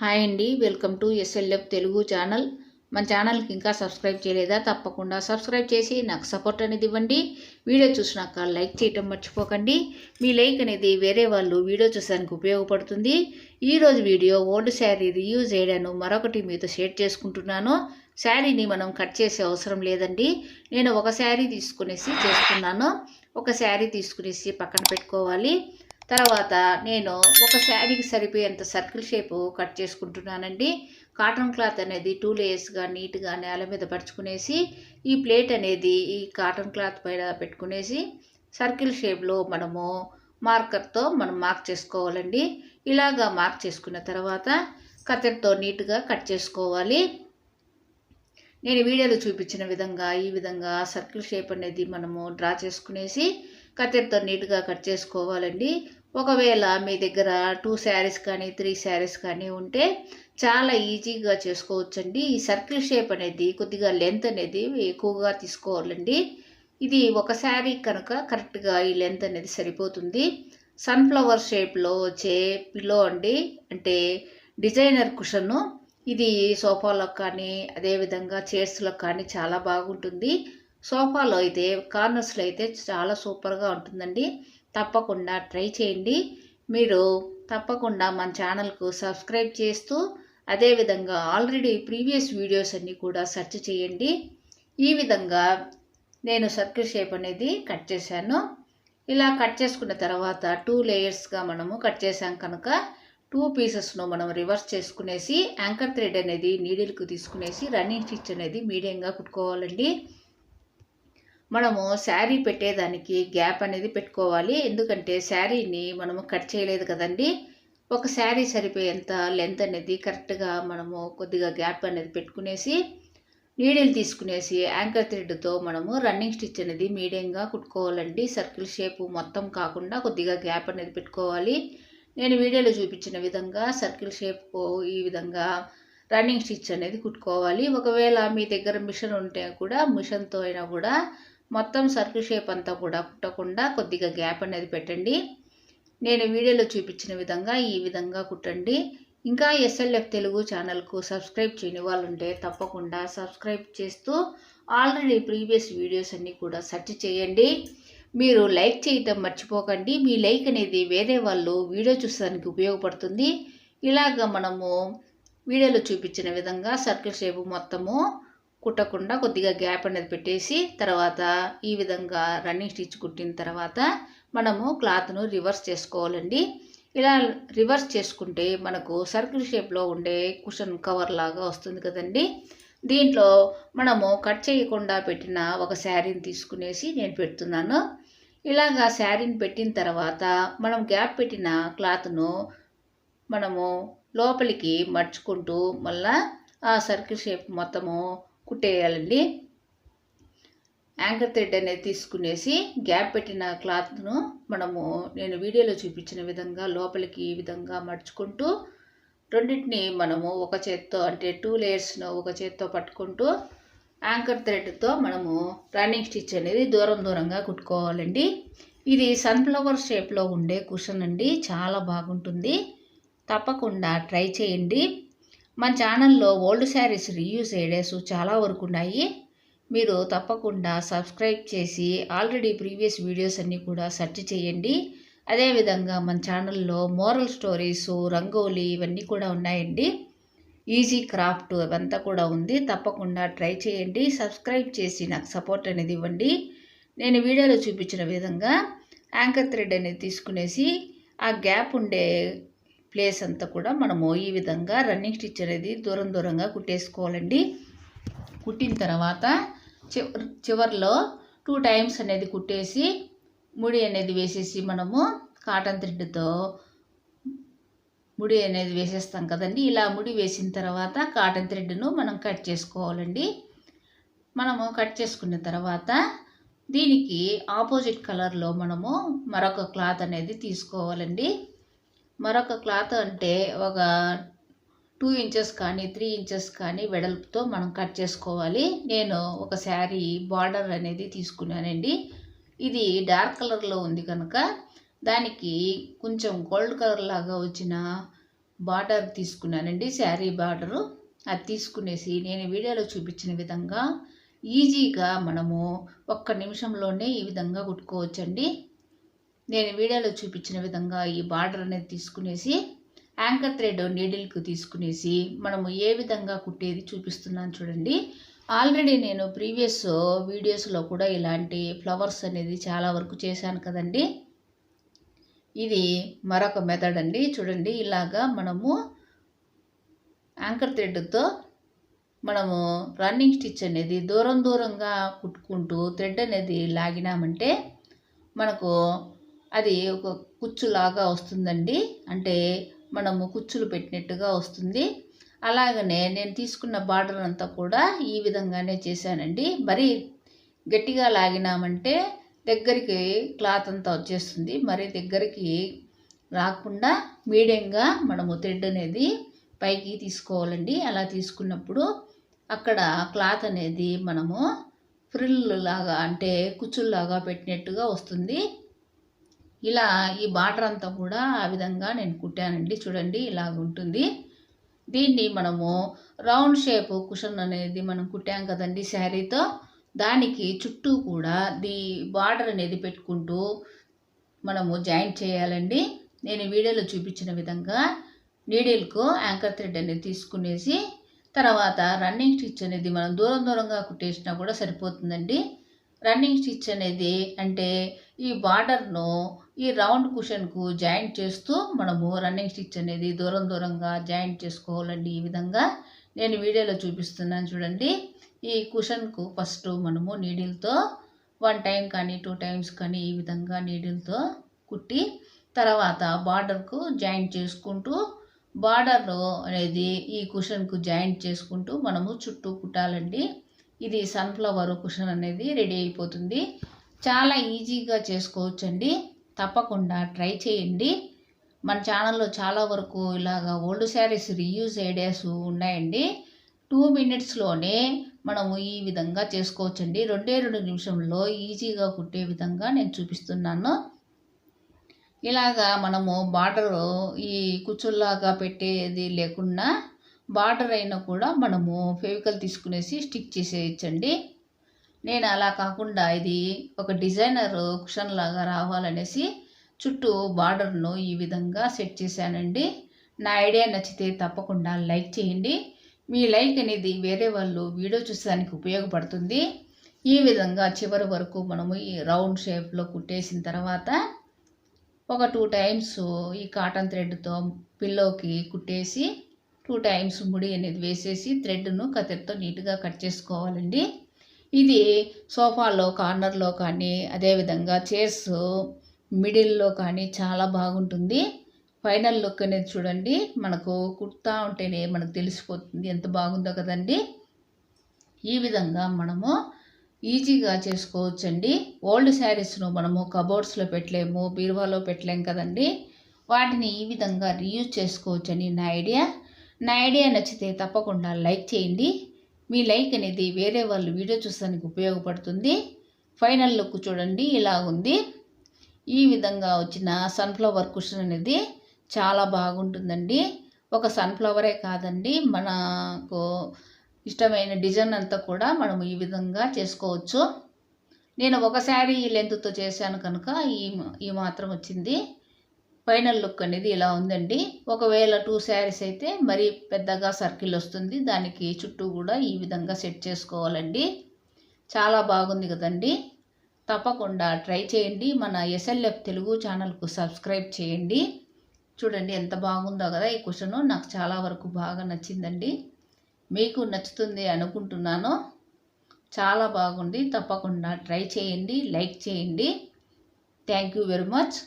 Hi అండి welcome to S L F Telugu channel. మన ఛానల్కి ఇంకా సబ్స్క్రైబ్ చేయలేదా? తప్పకుండా సబ్స్క్రైబ్ చేసి నాకు సపోర్ట్ అనేది ఇవ్వండి. వీడియో చూసినాక లైక్ చేయటం మర్చిపోకండి. మీ లైక్ అనేది వేరే వాళ్ళు వీడియో చూసానికి ఉపయోగపడుతుంది. ఈరోజు వీడియో ఓల్డ్ శారీ రియూజ్ చేయడాను మరొకటి మీతో షేర్ చేసుకుంటున్నాను. శారీని మనం కట్ చేసే అవసరం లేదండి. నేను ఒక శారీ తీసుకునేసి చేస్తున్నాను. ఒక శారీ తీసుకునేసి పక్కన పెట్టుకోవాలి. తర్వాత నేను ఒక శారీకి సరిపోయేంత సర్కిల్ షేప్ కట్ చేసుకుంటున్నానండి. కాటన్ క్లాత్ అనేది టూ లేయర్స్గా నీట్గా నేల మీద పరుచుకునేసి ఈ ప్లేట్ అనేది ఈ కాటన్ క్లాత్ పైన పెట్టుకునేసి సర్కిల్ షేప్లో మనము మార్కర్తో మనం మార్క్ చేసుకోవాలండి. ఇలాగా మార్క్ చేసుకున్న తర్వాత కత్తెరతో నీట్గా కట్ చేసుకోవాలి. నేను వీడియోలో చూపించిన విధంగా ఈ విధంగా సర్కిల్ షేప్ అనేది మనము డ్రా చేసుకునేసి కత్తెరతో నీట్గా కట్ చేసుకోవాలండి. ఒకవేళ మీ దగ్గర టూ శారీస్ కానీ త్రీ శారీస్ కానీ ఉంటే చాలా ఈజీగా చేసుకోవచ్చండి. ఈ సర్కిల్ షేప్ అనేది కొద్దిగా లెంత్ అనేది ఎక్కువగా తీసుకోవాలండి. ఇది ఒక శారీ కనుక కరెక్ట్గా ఈ లెంత్ అనేది సరిపోతుంది. సన్ఫ్లవర్ షేప్లో వచ్చే పిలో అండి అంటే డిజైనర్ కుషన్ను ఇది సోఫాలకు కానీ అదేవిధంగా చైర్స్లకు కానీ చాలా బాగుంటుంది. సోఫాలో అయితే కార్నర్స్లో అయితే చాలా సూపర్గా ఉంటుందండి. తప్పకుండా ట్రై చేయండి. మీరు తప్పకుండా మన ఛానల్కు సబ్స్క్రైబ్ చేస్తూ అదేవిధంగా ఆల్రెడీ ప్రీవియస్ వీడియోస్ అన్నీ కూడా సెర్చ్ చేయండి. ఈ విధంగా నేను సర్కిల్ షేప్ అనేది కట్ చేశాను. ఇలా కట్ చేసుకున్న తర్వాత టూ లేయర్స్గా మనము కట్ చేసాం కనుక టూ పీసెస్ను మనం రివర్స్ చేసుకునేసి యాంకర్ థ్రెడ్ అనేది నీడిల్కి తీసుకునేసి రన్నింగ్ స్టిచ్ అనేది మీడియంగా కుట్టుకోవాలండి. మనము శారీ పెట్టేదానికి గ్యాప్ అనేది పెట్టుకోవాలి. ఎందుకంటే శారీని మనము కట్ చేయలేదు కదండి. ఒక శారీ సరిపోయేంత లెంత్ అనేది కరెక్ట్గా మనము కొద్దిగా గ్యాప్ అనేది పెట్టుకునేసి నీడిల్ తీసుకునేసి యాంకర్ థ్రెడ్తో మనము రన్నింగ్ స్టిచ్ అనేది మీడియంగా కుట్టుకోవాలండి. సర్కిల్ షేపు మొత్తం కాకుండా కొద్దిగా గ్యాప్ అనేది పెట్టుకోవాలి. నేను వీడియోలో చూపించిన విధంగా సర్కిల్ షేప్ ఈ విధంగా రన్నింగ్ స్టిచ్ అనేది కుట్టుకోవాలి. ఒకవేళ మీ దగ్గర మిషన్ ఉంటే కూడా మిషన్తో అయినా కూడా మొత్తం సర్కిల్ షేప్ అంతా కూడా కుట్టకుండా కొద్దిగా గ్యాప్ అనేది పెట్టండి. నేను వీడియోలో చూపించిన విధంగా ఈ విధంగా కుట్టండి. ఇంకా ఎస్ఎల్ఎఫ్ తెలుగు ఛానల్కు సబ్స్క్రైబ్ చేయని వాళ్ళు ఉంటే తప్పకుండా సబ్స్క్రైబ్ చేస్తూ ఆల్రెడీ ప్రీవియస్ వీడియోస్ అన్నీ కూడా సెర్చ్ చేయండి. మీరు లైక్ చేయటం మర్చిపోకండి. మీ లైక్ అనేది వేరే వాళ్ళు వీడియో చూసడానికి ఉపయోగపడుతుంది. ఇలాగ మనము వీడియోలో చూపించిన విధంగా సర్కిల్ షేప్ మొత్తము కుట్టకుండా కొద్దిగా గ్యాప్ అనేది పెట్టేసి తర్వాత ఈ విధంగా రన్నింగ్ స్టిచ్ కుట్టిన తర్వాత మనము క్లాత్ను రివర్స్ చేసుకోవాలండి. ఇలా రివర్స్ చేసుకుంటే మనకు సర్కిల్ షేప్లో ఉండే కుషన్ కవర్ లాగా వస్తుంది కదండి. దీంట్లో మనము కట్ చేయకుండా పెట్టిన ఒక శారీని తీసుకునేసి నేను పెడుతున్నాను. ఇలాగా శారీని పెట్టిన తర్వాత మనం గ్యాప్ పెట్టిన క్లాత్ను మనము లోపలికి మర్చుకుంటూ మళ్ళా ఆ సర్కిల్ షేప్ మొత్తము కుట్టేయాలండి. యాంకర్ థ్రెడ్ అనేది తీసుకునేసి గ్యాప్ పెట్టిన క్లాత్ను మనము నేను వీడియోలో చూపించిన విధంగా లోపలికి ఈ విధంగా మడుచుకుంటూ రెండింటిని మనము ఒక చేత్తో అంటే టూ లేయర్స్ను ఒక చేత్తో పట్టుకుంటూ యాంకర్ థ్రెడ్తో మనము రన్నింగ్ స్టిచ్ అనేది దూరం దూరంగా కుట్టుకోవాలండి. ఇది సన్ఫ్లవర్ షేప్లో ఉండే కుషన్ అండి. చాలా బాగుంటుంది. తప్పకుండా ట్రై చేయండి. మన ఛానల్లో ఓల్డ్ శారీస్ రీయూజ్ ఐడియాస్ చాలా వరకు ఉన్నాయి. మీరు తప్పకుండా సబ్స్క్రైబ్ చేసి ఆల్రెడీ ప్రీవియస్ వీడియోస్ అన్నీ కూడా సెర్చ్ చేయండి. అదేవిధంగా మన ఛానల్లో మోరల్ స్టోరీస్ రంగోలీ ఇవన్నీ కూడా ఉన్నాయండి. ఈజీ క్రాఫ్ట్ అవంతా కూడా ఉంది. తప్పకుండా ట్రై చేయండి. సబ్స్క్రైబ్ చేసి నాకు సపోర్ట్ అనేది ఇవ్వండి. నేను వీడియోలో చూపించిన విధంగా యాంకర్ థ్రెడ్ అనేది తీసుకునేసి ఆ గ్యాప్ ఉండే ప్లేస్ అంతా కూడా మనము ఈ విధంగా రన్నింగ్ స్టిచ్ అనేది దూరం దూరంగా కుట్టేసుకోవాలండి. కుట్టిన తర్వాత చివరి చివరిలో టూ టైమ్స్ అనేది కుట్టేసి ముడి అనేది వేసేసి మనము కాటన్ థ్రెడ్తో ముడి అనేది వేసేస్తాం కదండి. ఇలా ముడి వేసిన తర్వాత కాటన్ థ్రెడ్ను మనం కట్ చేసుకోవాలండి. మనము కట్ చేసుకున్న తర్వాత దీనికి ఆపోజిట్ కలర్లో మనము మరొక క్లాత్ అనేది తీసుకోవాలండి. మరొక క్లాత్ అంటే ఒక టూ ఇంచెస్ కానీ త్రీ ఇంచెస్ కానీ వెడల్పుతో మనం కట్ చేసుకోవాలి. నేను ఒక శారీ బార్డర్ అనేది తీసుకున్నానండి. ఇది డార్క్ కలర్లో ఉంది కనుక దానికి కొంచెం గోల్డ్ కలర్ లాగా వచ్చిన బార్డర్ తీసుకున్నానండి శారీ బార్డరు అది తీసుకునేసి నేను వీడియోలో చూపించిన విధంగా ఈజీగా మనము ఒక్క నిమిషంలోనే ఈ విధంగా కుట్టుకోవచ్చండి. నేను వీడియోలో చూపించిన విధంగా ఈ బార్డర్ అనేది తీసుకునేసి యాంకర్ థ్రెడ్ నీడిల్కి తీసుకునేసి మనము ఏ విధంగా కుట్టేది చూపిస్తున్నాను చూడండి. ఆల్రెడీ నేను ప్రీవియస్ వీడియోస్లో కూడా ఇలాంటి ఫ్లవర్స్ అనేది చాలా వరకు చేశాను కదండి. ఇది మరొక మెథడ్ అండి. చూడండి ఇలాగా మనము యాంకర్ థ్రెడ్తో మనము రన్నింగ్ స్టిచ్ అనేది దూరం దూరంగా కుట్టుకుంటూ థ్రెడ్ అనేది లాగినామంటే మనకు అది ఒక కుచ్చులాగా వస్తుందండి. అంటే మనము కుచ్చులు పెట్టినట్టుగా వస్తుంది. అలాగనే నేను తీసుకున్న బార్డర్ అంతా కూడా ఈ విధంగానే చేశానండి. మరి గట్టిగా లాగినామంటే దగ్గరికి క్లాత్ అంతా వచ్చేస్తుంది. మరి దగ్గరికి రాకుండా మీడియంగా మనము థ్రెడ్ అనేది పైకి తీసుకోవాలండి. అలా తీసుకున్నప్పుడు అక్కడ క్లాత్ అనేది మనము ఫ్రిల్ లాగా అంటే కుచ్చుల్లాగా పెట్టినట్టుగా వస్తుంది. ఇలా ఈ బార్డర్ అంతా కూడా ఆ విధంగా నేను కుట్టానండి. చూడండి ఇలాగ ఉంటుంది. దీన్ని మనము రౌండ్ షేప్ కుషన్ అనేది మనం కుట్టాం కదండి శారీతో. దానికి చుట్టూ కూడా దీ బార్డర్ అనేది పెట్టుకుంటూ మనము జాయింట్ చేయాలండి. నేను వీడియోలో చూపించిన విధంగా నీడిల్కు యాంకర్ థ్రెడ్ అనేది తీసుకునేసి తర్వాత రన్నింగ్ స్టిచ్ అనేది మనం దూరం దూరంగా కుట్టేసినా కూడా సరిపోతుందండి. రన్నింగ్ స్టిచ్ అనేది అంటే ఈ బార్డర్ను ఈ రౌండ్ కుషన్కు జాయింట్ చేస్తూ మనము రన్నింగ్ స్టిచ్ అనేది దూరం దూరంగా జాయింట్ చేసుకోవాలండి ఈ విధంగా. నేను వీడియోలో చూపిస్తున్నాను చూడండి. ఈ కుషన్కు ఫస్ట్ మనము నీడిల్తో వన్ టైం కానీ టూ టైమ్స్ కానీ ఈ విధంగా నీడిల్తో కుట్టి తర్వాత బార్డర్కు జాయింట్ చేసుకుంటూ బార్డర్ అనేది ఈ కుషన్కు జాయింట్ చేసుకుంటూ మనము చుట్టూ కుట్టాలండి. ఇది సన్ఫ్లవర్ కుషన్ అనేది రెడీ అయిపోతుంది. చాలా ఈజీగా చేసుకోవచ్చండి. తప్పకుండా ట్రై చేయండి. మన ఛానల్లో చాలా వరకు ఇలాగ ఓల్డ్ శారీస్ రీయూజ్ ఐడియాస్ ఉన్నాయండి. టూ మినిట్స్లోనే మనము ఈ విధంగా చేసుకోవచ్చండి. రెండే రెండు నిమిషంలో ఈజీగా కుట్టే విధంగా నేను చూపిస్తున్నాను. ఇలాగా మనము బార్డర్ ఈ కుచ్చుల్లాగా పెట్టేది లేకుండా బార్డర్ అయినా కూడా మనము ఫెవికల్ తీసుకునేసి స్టిక్ చేసేయచ్చండి. నేను అలా కాకుండా ఇది ఒక డిజైనర్ కుషన్ లాగా రావాలనేసి చుట్టూ బార్డర్ను ఈ విధంగా సెట్ చేశానండి. నా ఐడియా నచ్చితే తప్పకుండా లైక్ చేయండి. మీ లైక్ అనేది వేరే వాళ్ళు వీడియో చూసేదానికి ఉపయోగపడుతుంది. ఈ విధంగా చివరి వరకు మనము ఈ రౌండ్ షేప్లో కుట్టేసిన తర్వాత ఒక టూ టైమ్స్ ఈ కాటన్ థ్రెడ్తో పిల్లోకి కుట్టేసి టూ టైమ్స్ ముడి అనేది వేసేసి థ్రెడ్ను కత్తెరతో నీట్గా కట్ చేసుకోవాలండి. ఇది సోఫాలో కార్నర్లో కానీ అదేవిధంగా చైర్స్ మిడిల్లో కానీ చాలా బాగుంటుంది. ఫైనల్ లుక్ అనేది చూడండి. మనకు కుర్తా ఉంటేనే మనకు తెలిసిపోతుంది ఎంత బాగుందో కదండి. ఈ విధంగా మనము ఈజీగా చేసుకోవచ్చండి. ఓల్డ్ శారీస్ను మనము కబోర్డ్స్లో పెట్టలేము బీరువాలో పెట్టలేము కదండి. వాటిని ఈ విధంగా రీయూజ్ చేసుకోవచ్చని నా ఐడియా. నా ఐడియా నచ్చితే తప్పకుండా లైక్ చేయండి. మీ లైక్ అనేది వేరే వాళ్ళు వీడియో చూసానికి ఉపయోగపడుతుంది. ఫైనల్ లుక్ చూడండి ఇలా ఉంది. ఈ విధంగా వచ్చిన సన్ఫ్లవర్ కుషన్ అనేది చాలా బాగుంటుందండి. ఒక సన్ఫ్లవరే కాదండి మనకు ఇష్టమైన డిజైన్ అంతా కూడా మనం ఈ విధంగా చేసుకోవచ్చు. నేను ఒక శారీ లెంత్తో చేశాను కనుక ఈ ఈ మాత్రం వచ్చింది. ఫైనల్ లుక్ అనేది ఇలా ఉందండి. ఒకవేళ టూ శారీస్ అయితే మరి పెద్దగా సర్కిల్ వస్తుంది. దానికి చుట్టూ కూడా ఈ విధంగా సెట్ చేసుకోవాలండి. చాలా బాగుంది కదండి. తప్పకుండా ట్రై చేయండి. మన ఎస్ఎల్ఎఫ్ తెలుగు ఛానల్కు సబ్స్క్రైబ్ చేయండి. చూడండి ఎంత బాగుందో కదా ఈ క్వశ్చన్. నాకు చాలా వరకు బాగా నచ్చిందండి. మీకు నచ్చుతుంది అనుకుంటున్నాను. చాలా బాగుంది. తప్పకుండా ట్రై చేయండి. లైక్ చేయండి. Thank you very much.